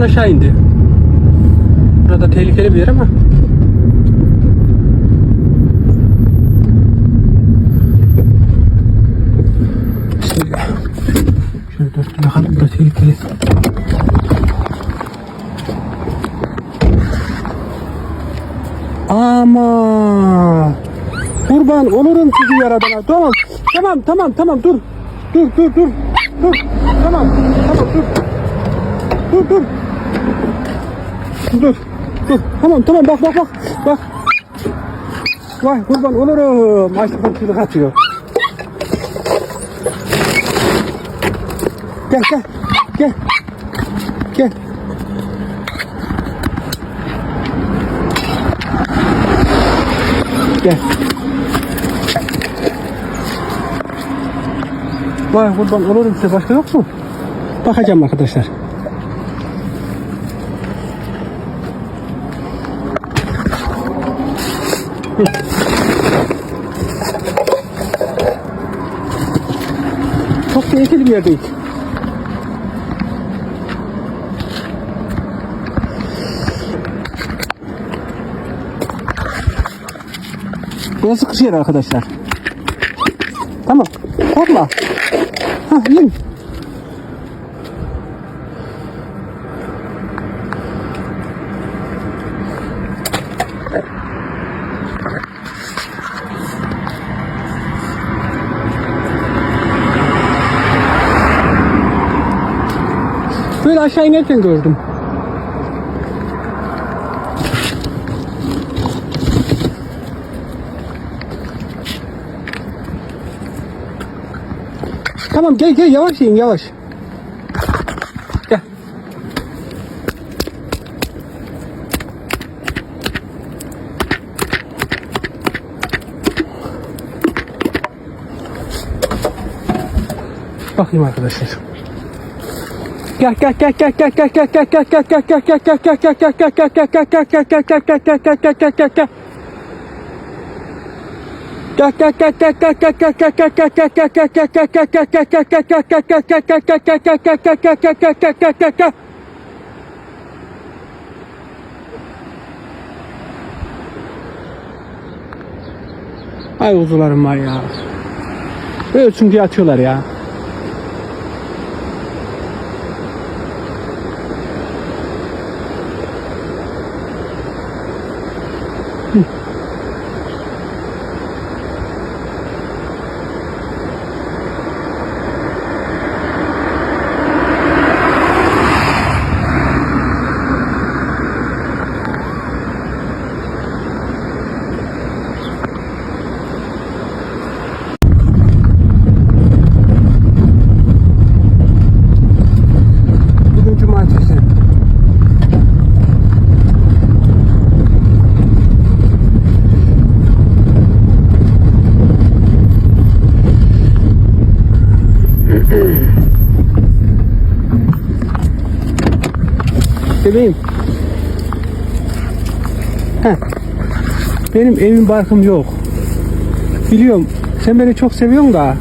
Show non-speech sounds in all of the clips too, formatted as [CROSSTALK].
Oradan aşağı indi. Burada tehlikeli bir yer ama. Bismillah. Şöyle dört bakalım burada tehlikeli. Ama kurban olurum sizi yaradana. Tamam. Tamam tamam tamam dur. Dur dur dur. Dur. Tamam. Tamam dur. Dur dur. Dur. Dur. Tamam tamam bak bak bak. Bak. Vay kurban olurum. Açlık komşuluk atıyor. Gel gel. Gel. Gel. Gel. Vay kurban olurum size başka yok mu? Bakacağım arkadaşlar. [LAUGHS] Çok tehlikeli bir yerdeyiz. Burası kış yeri arkadaşlar. Tamam. Korkma. Hah in. Böyle aşağı inerken gördüm. Tamam gel gel yavaş in yavaş. Gel. Bakayım arkadaşlar. Ay kuzularım var ya. Böyle çünkü yatıyorlar ya. Bebeğim. Heh. Benim evim barkım yok. Biliyorum. Sen beni çok seviyorsun da.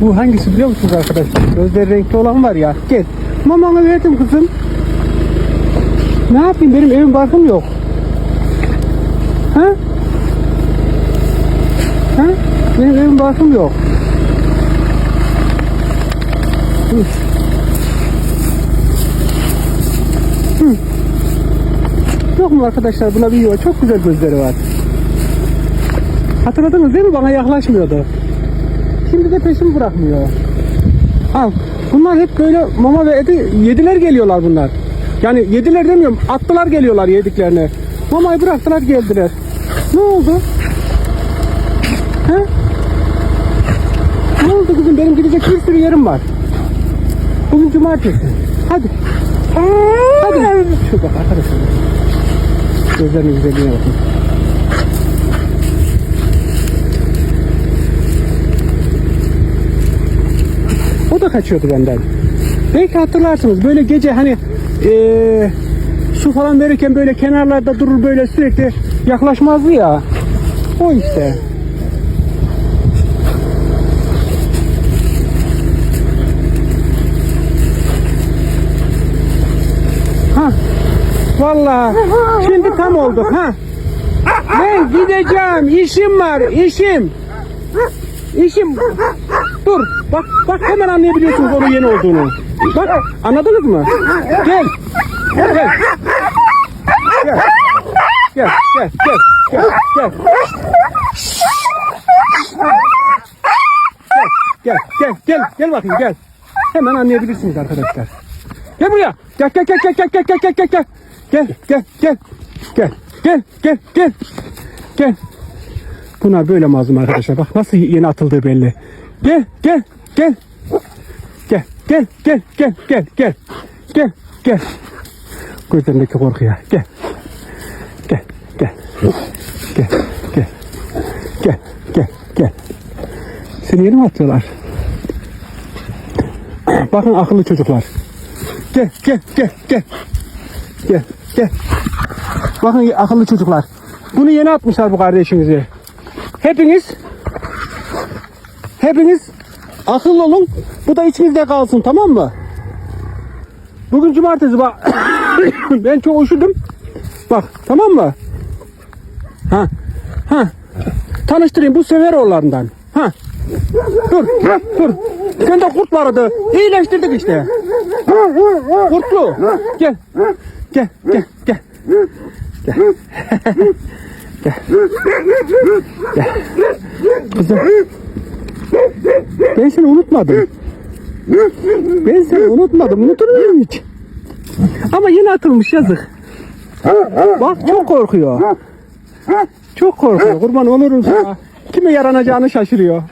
Bu hangisi biliyor musunuz arkadaşlar? Gözleri renkli olan var ya. Gel. Mamanı verdim kızım. Ne yapayım benim evim barkım yok. Ha? Ha? Benim evim barkım yok. Hı. Yok mu arkadaşlar buna bir yuva çok güzel gözleri var. Hatırladınız değil mi bana yaklaşmıyordu. Şimdi de peşimi bırakmıyor. Al. Bunlar hep böyle mama ve eti yediler geliyorlar bunlar. Yani yediler demiyorum. Attılar geliyorlar yediklerini. Mamayı bıraktılar geldiler. Ne oldu? He? Ne oldu kızım? Benim gidecek bir sürü yerim var. Bugün cumartesi. Hadi. Hadi. Şu bak arkadaşlar. Gözlerinin güzelliğine bakın. O da kaçıyordu benden. Belki hatırlarsınız böyle gece hani eee, su falan verirken böyle kenarlarda durur böyle sürekli yaklaşmazdı ya. O işte. Vallahi şimdi tam olduk ha. Ben gideceğim. işim var. işim. İşim. Dur. Bak bak hemen anlayabiliyorsunuz onun yeni olduğunu. Bak anladınız mı? Gel. Gel. Gel. Gel. Gel. Gel. Gel. Gel. Gel. Gel. Gel. Gel bakayım gel. Hemen anlayabilirsiniz arkadaşlar. Gel buraya. Gel gel gel gel gel gel gel gel gel. Gel gel gel. Gel gel gel gel. Gel. Bunlar böyle mazlum arkadaşlar. Bak nasıl yeni atıldığı belli. Gel gel gel. Gel gel gel gel gel gel. Gel gel. Gözlerindeki korkuya. Gel. Gel gel. Gel gel. Gel gel gel. Seni yeni mi atıyorlar? Bakın akıllı çocuklar. Gel gel gel gel. Gel gel. Bakın akıllı çocuklar. Bunu yeni atmışlar bu kardeşinizi. Hepiniz hepiniz akıllı olun. Bu da içinizde kalsın tamam mı? Bugün cumartesi bak. [COUGHS] ben çok üşüdüm. Bak tamam mı? Ha. Ha. Tanıştırayım bu Severoğullarından. Ha. Dur. Dur. Sen de kurt vardı. İyileştirdik işte. Kurtlu. Gel. Gel. Gel. Gel. Gel. Gel. Ben seni unutmadım. Ben seni unutmadım. Unutur muyum hiç? Ama yeni atılmış yazık. Bak çok korkuyor. Çok korkuyor. Kurban olurum sana. Kime yaranacağını şaşırıyor.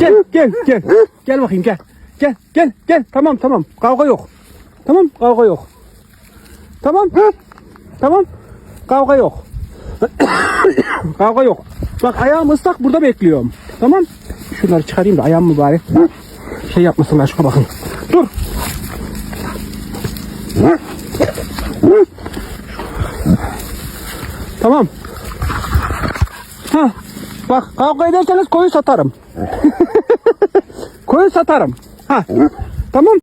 Gel gel gel. Gel bakayım gel. Gel gel gel. Tamam tamam. Kavga yok. Tamam kavga yok. Tamam. Tamam. Kavga yok. [COUGHS] kavga yok. Bak ayağım ıslak burada bekliyorum. Tamam. Şunları çıkarayım da ayağım mübarek. Şey yapmasınlar şuna bakın. Dur. Tamam. Ha. Bak kavga ederseniz koyu satarım. [LAUGHS] koyu satarım. Ha. Tamam.